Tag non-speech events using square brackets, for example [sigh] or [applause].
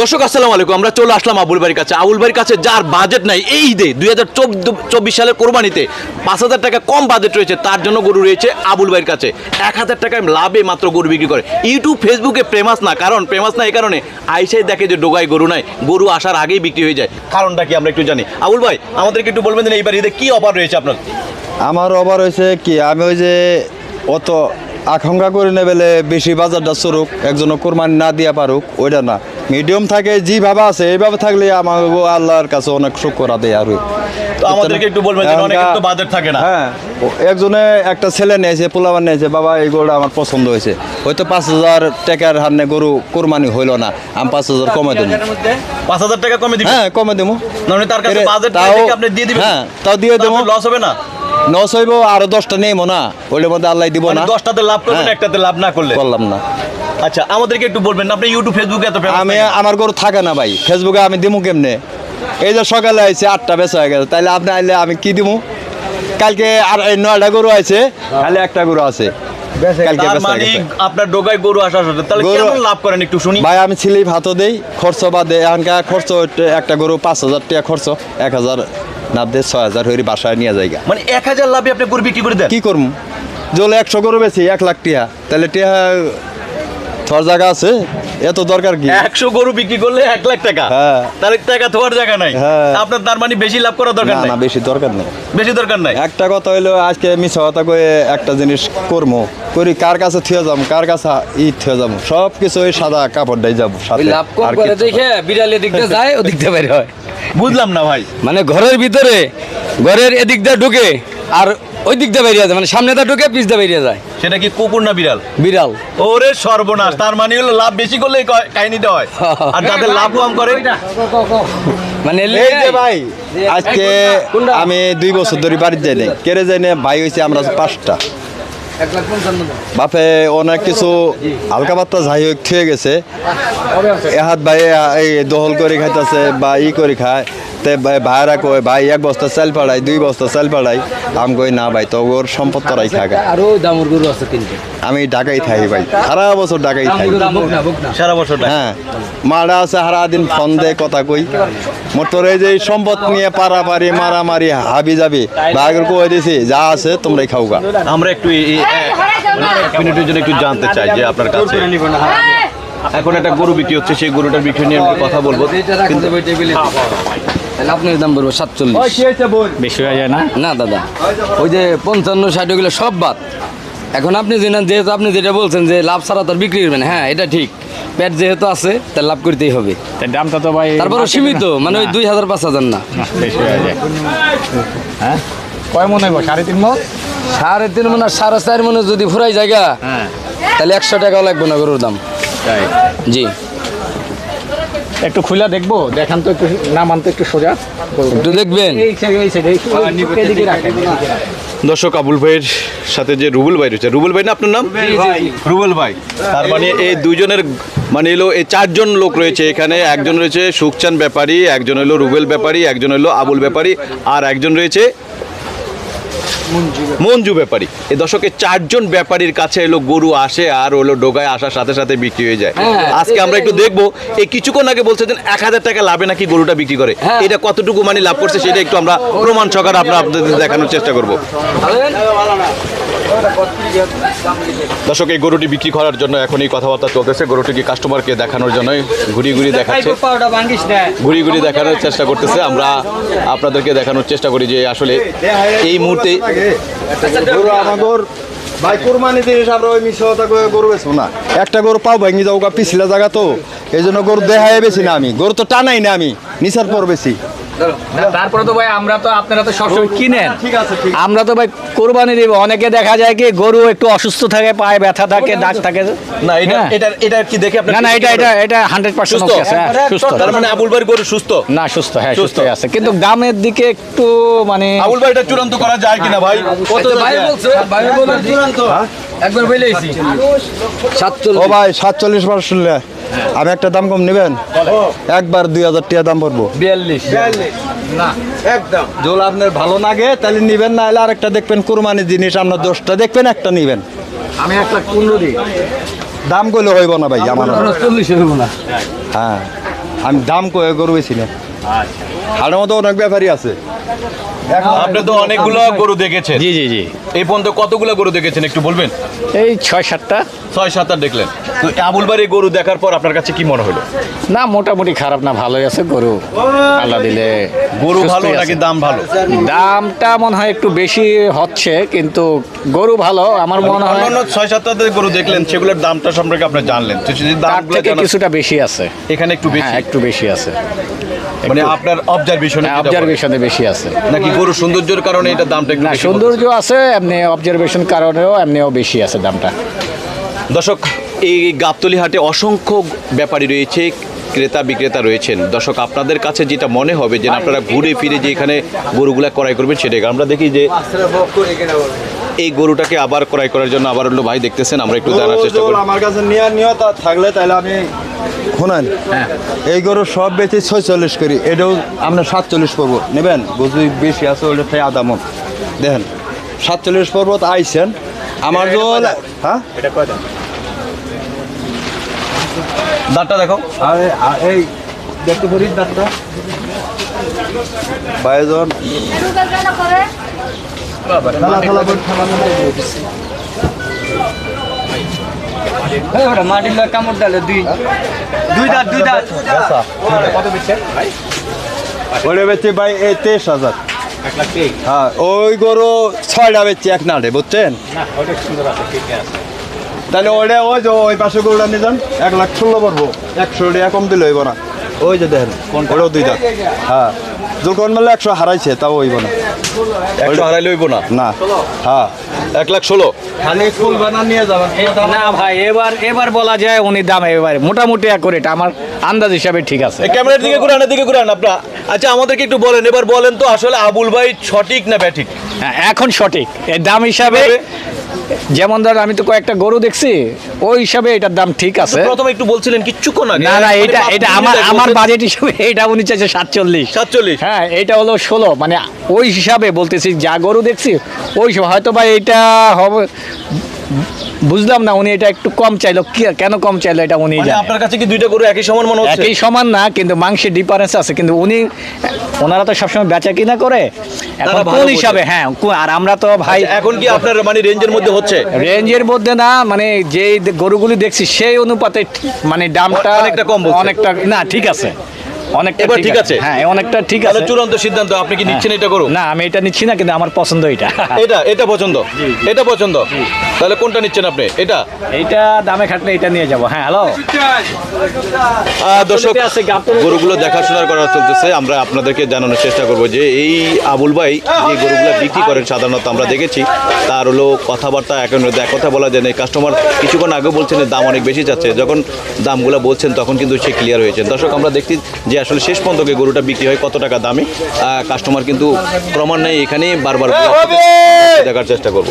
দর্শক, আসসালামু আলাইকুম। আমরা চলে আসলাম আবুল বাড়ির কাছে। আবুল বাড়ির কাছে যার বাজেট নাই, এই ঈদে দুই হাজার চব্বিশ সালের কোরবানিতে পাঁচ হাজার টাকা কম বাজেট রয়েছে, তার জন্য গরু রয়েছে আবুল বাড়ির কাছে। এক হাজার টাকায় লাভে মাত্র গরু বিক্রি করে। ইউটিউব ফেসবুকে প্রেমাস না, কারণ প্রেমাস না এই কারণে আইসাই দেখে যে ডোগায় গরু নাই, গরু আসার আগেই বিক্রি হয়ে যায়। কারণটা কি আমরা একটু জানি। আবুল ভাই, আমাদেরকে একটু বলবেন যে এইবার ঈদে কী অফার রয়েছে আপনার? আমার অবার হয়েছে কি? আমি ওই যে অত আকাঙ্ক্ষা করে নেবেলে বেশি বাজারটা চড়ুক একজন কোরবানি না দিয়া পারুক ওইটা না। মিডিয়াম থাকে যেভাবে আছে এইভাবে থাকলে আমার আল্লাহর কাছে অনেক শুক্র দেয় আর তো আমাদেরকে একটু বলবেন যে অনেকের তো বাজেট থাকে না। হ্যাঁ একজনে একটা ছেলে নিয়েছে পোলাবার নিয়েছে বাবা এই গরুটা আমার পছন্দ হয়েছে। হয়তো পাঁচ হাজার টাকার হান্নে গরু কোরবানি হইল না আমি পাঁচ হাজার কমে দেবো। পাঁচ হাজার টাকা কমে দিবেন? হ্যাঁ কমে দেবো। তার কাছে বাজেট তাও- আপনি দিয়ে দিবেন? হ্যাঁ, তাও দিয়ে দেবো। লস হবে না? নশ হইব আরও দশটা নেইমো না ওইটার মধ্যে আল্লাহ দিব মানে না। দশটাতে লাভ করবেন হ্যাঁ। একটাতে লাভ না করলে? করলাম না। আচ্ছা আমাদেরকে একটু বলবেন আপনি ইউটিউব ফেসবুকে এত আমি আমার গরু থাকে না ভাই ফেসবুকে আমি দিমু কেমনে? এই যে সকালে আইছে আটটা বেচা হয়ে গেছে তাইলে আপনি আইলে আমি কি দিমু? কালকে আর এই নয়টা গরু আছে খালি একটা গরু আছে। কালকে তার বেচা মানে। আপনার ডোগায় গরু আসার তাহলে কেমন লাভ করেন একটু শুনি? ভাই আমি ছিলি ভাতও দেই খরচ বাদে এখানকার খরচ একটা গরু পাঁচ হাজার টাকা খরচ এক হাজার না দিয়ে ছয় হাজার হইরি বাসায় নিয়ে যাইগা। মানে এক হাজার লাভে আপনি গরু বিক্রি করে দেন? কি করব জলে একশো গরু বেশি এক লাখ টিয়া। তাহলে টিয়া থর জায়গা আছে? এত দরকার কি? একশো গরু বিক্রি করলে এক লাখ টাকা। হ্যাঁ। তাহলে টাকা থোয়ার জায়গা নাই। হ্যাঁ। আপনার তার মানে বেশি লাভ করার দরকার না বেশি দরকার নেই। বেশি দরকার নাই? একটা কথা হইল আজকে মিছা কথা কয়ে একটা জিনিস করব করি কার কাছে থিয়ে যাব কার কাছে ই থিয়ে যাব? সব কিছু ওই সাদা কাপড় দিয়ে যাব লাভ কম করে দেখে বিড়াল দিয়ে যায় ওদিক দিয়ে বের হয়। বুঝলাম না ভাই। মানে ঘরের ভিতরে ঘরের এদিক দিয়ে ঢুকে আর ওই দিক দিয়ে বেরিয়ে যায় মানে সামনে দিয়ে ঢুকে পিছ দিয়ে বেরিয়ে যায়। সেটা কি কুকুর না বিড়াল? বিড়াল। ওরে সর্বনাশ তার মানে হলো লাভ বেশি করলে এই ক- কাহিনীটা হয়। [laughs] আর যাদের লাভ কম করে মানে এই যে ভাই আজকে আমি দুই বছর ধরে বাড়িতে যাই নাই। কেড়ে যাই না ভাই হয়েছে আমরা পাঁচটা। বাপে অনেক কিছু হালকা পাত্তা যাই হোক থুয়ে গেছে। এহাত ভাই এই দহল করে খাইতেছে বা ই করে খায়। তে ভাই ভাইরা কয় ভাই এক বস্তা চাল পাড়াই দুই বস্তা চাল পাড়াই। আমি কই না ভাই তো ওর সম্পদ তোরাই খাগা আরও দামুর গরু আছে তিনটে। আমি ঢাকাই থাকি ভাই সারা বছর ঢাকাই থাকি। সারা বছর হ্যাঁ মারা আছে সারা দিন ফোন দেয় কথা কই। মোটর এই যে এই সম্পদ নিয়ে পারাপারি মারামারি হাবি যাবি ভাগের কই দিছি যা আছে তোমরাই খাওগা। আমরা একটু এক- মিনিটের জন্য একটু জানতে চাই যে আপনার কাছে। এখন একটা গরু বিক্রি হচ্ছে সেই গরুটার বিক্রি নিয়ে আমি কথা বলব। কিন্তু তাহলে আপনার দাম বলব সাতচল্লিশ। বেশি হয়ে যায় না? না দাদা। ওই যে পঞ্চান্ন ষাট ওগুলো সব বাদ। এখন আপনি যে যেহেতু আপনি যেটা বলছেন যে লাভ ছাড়া তার বিক্রি করবেন হ্যাঁ এটা ঠিক। পেট যেহেতু আছে তার লাভ করতেই হবে। দামটা তো ভাই তারপরে সীমিত মানে ওই দুই হাজার পাঁচ হাজার না। হয়ে হ্যাঁ? কয় মনে হইব? সাড়ে তিন মন? সাড়ে তিন মনে আর সাড়ে চার মনে যদি ফুরাই জায়গা হ্যাঁ। তাহলে একশো টাকাও লাগবে না গরুর দাম। জি। একটু খুলে দেখব দেখান তো একটু নাম আনতে একটু সোজা। একটু দেখবেন। দর্শক আবুল ভাইয়ের সাথে যে রুবুল ভাই রয়েছে রুবুল ভাই না আপনার নাম? রুবুল ভাই। তার মানে এই দুজনের মানে এলো এই চারজন লোক রয়েছে এখানে। একজন রয়েছে সুখচান ব্যাপারী একজন হলো রুবেল ব্যাপারী একজন হলো আবুল ব্যাপারী আর একজন রয়েছে মঞ্জু ব্যাপারী। এই দশকে চারজন ব্যাপারীর কাছে এলো গরু আসে আর হলো ডোগায় আসার সাথে সাথে বিক্রি হয়ে যায়। হ্যাঁ, আজকে আমরা একটু দেখব। এই কিছুক্ষণ আগে বলছে যে এক হাজার টাকা লাভে নাকি গরুটা বিক্রি করে। হ্যাঁ। এটা কতটুকু মানে লাভ করছে সেটা একটু আমরা প্রমাণ সকার আপনার আপনাদের দেখানোর চেষ্টা করব। দর্শক এই গরুটি বিক্রি করার জন্য এখন এই কথাবার্তা চলতেছে। গরুটিকে কাস্টমারকে দেখানোর জন্য ঘুরি ঘুরি দেখাচ্ছে। ঘুরি ঘুরি দেখানোর চেষ্টা করতেছে। আমরা আপনাদেরকে দেখানোর চেষ্টা করি যে আসলে এই মুহূর্তে ভাই কোরবানি জিনিস আমরা ওই মিশা গরু বেচবো না। একটা গরু পাও ভাঙি যাও পিছলা জায়গা তো। এই জন্য গরু দেখায় বেশি না আমি। গরু তো টানাই না আমি। নিচার পর বেশি। তারপরে তো ভাই আমরা তো আপনারা তো সবসময় কিনেন। ঠিক আছে আমরা তো ভাই কোরবানি দিব। অনেকে দেখা যায় কি গরু একটু অসুস্থ থাকে পায়ে ব্যথা থাকে দাগ থাকে। না এটা হ্যাঁ। এটা এটা কি দেখে আপনার না না এটা এটা এটা হান্ড্রেড পার্সেন্ট সুস্থ? আছে হ্যাঁ, সুস্থ। তার মানে আবুল ভাইয়ের গরু সুস্থ? না সুস্থ হ্যাঁ সুস্থ। আছে। কিন্তু দামের দিকে একটু মানে আবুল ভাই এটা চূড়ান্ত করা যায় কিনা ভাই? কত আচ্ছা, ভাই বলছে ভাই বলে চূড়ান্ত। একবার বলেছি ও সাতচল্লিশ। ভাই সাতচল্লিশ বার শুনলে। আমি একটা দাম কম নেবেন? একবার দুই হাজার টাকা দাম পড়ব। বিয়াল্লিশ। জল আপনার ভালো লাগে তাহলে নিবেন না হলে আরেকটা দেখবেন কোরবানি জিনিস আপনার দশটা দেখবেন একটা নিবেন। আমি এক লাখ পনেরো দিই। দাম করলে হইব না ভাই আমার চল্লিশ হইব না। হ্যাঁ আমি দাম কয়ে গরু ছিলাম না। হাটের মতো অনেক ব্যাপারই আছে। আপনি তো অনেকগুলো গরু দেখেছেন। জি জি জি। এই পর্যন্ত কতগুলো গরু দেখেছেন একটু বলবেন? এই ছয় সাতটা। ছয় সাতটা দেখলেন। তো আবুল বাড়ি গরু দেখার পর আপনার কাছে কি মনে হলো? না মোটামুটি খারাপ না ভালোই আছে গরু। আল্লাহ দিলে গরু ভালো নাকি দাম ভালো? দামটা মনে হয় একটু বেশি হচ্ছে কিন্তু গরু ভালো আমার মনে হয় অন্যান্য ছয় সাতটা গরু দেখলেন সেগুলোর দামটা সম্পর্কে আপনি জানলেন। তো থেকে কিছুটা বেশি আছে। এখানে একটু বেশি। হ্যাঁ একটু বেশি আছে। মানে আপনার অবজারভেশন অবজারভেশনে বেশি আছে। নাকি গরু সৌন্দর্যের কারণে এটা দামটা একটু না সৌন্দর্য আছে এমনি অবজারভেশন কারণেও এমনিও বেশি আছে দামটা? দর্শক এই গাবতলি হাটে অসংখ্য ব্যাপারী রয়েছে ক্রেতা বিক্রেতা রয়েছেন। দর্শক আপনাদের কাছে যেটা মনে হবে যে আপনারা ঘুরে ফিরে যে এখানে গরুগুলা ক্রয় করবেন সেটাই। আমরা দেখি যে এই গরুটাকে আবার ক্রয় করার জন্য আবার হলো ভাই দেখতেছেন আমরা একটু জানার চেষ্টা করি। আমার কাছে নিয়ে নিয়ে তা থাকলে তাহলে আমি শোনেন এই গরু সব বেচে ছয়চল্লিশ করি এটাও আপনার সাতচল্লিশ পড়ব নেবেন? বুঝলি বেশি আছে ওটা থেকে আধা দেখেন সাতচল্লিশ পর্বত আইছেন। আমার জল হ্যাঁ? এটা কয় দাঁতটা দেখো। আরে এই দেখতে পারি ডাক্তার বাইজন মাটির কামড় ডালে দুই দুই দাঁত দুই দাঁত ওটা বেচছি ভাই এই তেইশ হাজার হ্যাঁ ওই গরু ছয়টা বেচছি এক নাটে বুঝছেন তাহলে ওটা ওই যে ওই পাশে গরুটা নিয়ে যান এক লাখ ষোলো পড়ব একশো টাকা কম দিলে হইব না ওই যে দেখেন ওটাও দুই দাঁত হ্যাঁ যখন মেলে একশো হারাইছে তাও হইব না একশো হারাইলে হইব না? না। হ্যাঁ। এক লাখ ষোলো? খালি ফুল বানা নিয়ে যাবেন। না ভাই এবার এবার বলা যায় উনি দাম এবার মোটামুটি করে এটা আমার আন্দাজ হিসাবে ঠিক আছে। ক্যামেরার দিকে ঘুরান এদিকে ঘুরান আপনার আচ্ছা আমাদেরকে একটু বলেন এবার বলেন তো আসলে আবুল ভাই সঠিক না ব্যাঠিক? হ্যাঁ, এখন সঠিক। এর দাম হিসাবে যেমন ধর আমি তো কয়েকটা গরু দেখছি ওই হিসাবে এটার দাম ঠিক আছে। প্রথমে একটু বলছিলেন কিচ্ছুক্ষণ আগে না না মানে এটা এটা আমার আমার বাজেট হিসাবে এটা উনি চাইছে সাতচল্লিশ। 47 হ্যাঁ এটা হলো ষোলো। মানে ওই হিসাবে বলতেছি যা গরু দেখছি ওই হয়তো বা এটা হবে বুঝলাম না উনি এটা একটু কম চাইলো। কেন কম চাইলো এটা উনি মানে আপনার কাছে কি দুইটা গরু একই সমান মনে হচ্ছে? একই সমান না কিন্তু মাংসের ডিফারেন্স আছে। কিন্তু উনি ওনারা তো সবসময় বেচা কিনা করে এখন কোন হিসাবে? হ্যাঁ আর আমরা তো ভাই আচ্ছা, এখন কি আপনার মানে রেঞ্জের মধ্যে হচ্ছে? রেঞ্জের মধ্যে না মানে যে গরুগুলি দেখছি সেই অনুপাতে মানে দামটা অনেকটা কম অনেকটা না ঠিক আছে। অনেকটা এবার ঠিক আছে? হ্যাঁ অনেকটা ঠিক আছে। চূড়ান্ত সিদ্ধান্ত আপনি কি নিচ্ছেন এটা গরু না আমি এটা নিচ্ছি না কিন্তু আমার পছন্দ এটা। এটা এটা পছন্দ? এটা পছন্দ? তাহলে কোনটা নিচ্ছেন আপনি? এটা? এইটা দামে খাটলে এটা নিয়ে যাব। হ্যাঁ হ্যালো দর্শক গরুগুলো দেখাশোনা করা চলতেছে। আমরা আপনাদেরকে জানানোর চেষ্টা করব যে এই আবুল ভাই যে গরুগুলো বিক্রি করেন সাধারণত আমরা দেখেছি তার হলো কথাবার্তা এখন এক কথা বলা যায় না। কাস্টমার কিছুক্ষণ আগে বলছেন দাম অনেক বেশি যাচ্ছে। যখন দামগুলো বলছেন তখন কিন্তু সে ক্লিয়ার হয়েছে দর্শক আমরা দেখছি যে আসলে শেষ পর্যন্ত গরুটা বিক্রি হয় কত টাকা দামে। কাস্টমার কিন্তু প্রমাণ নেই এখানে বারবার দেখার চেষ্টা করব।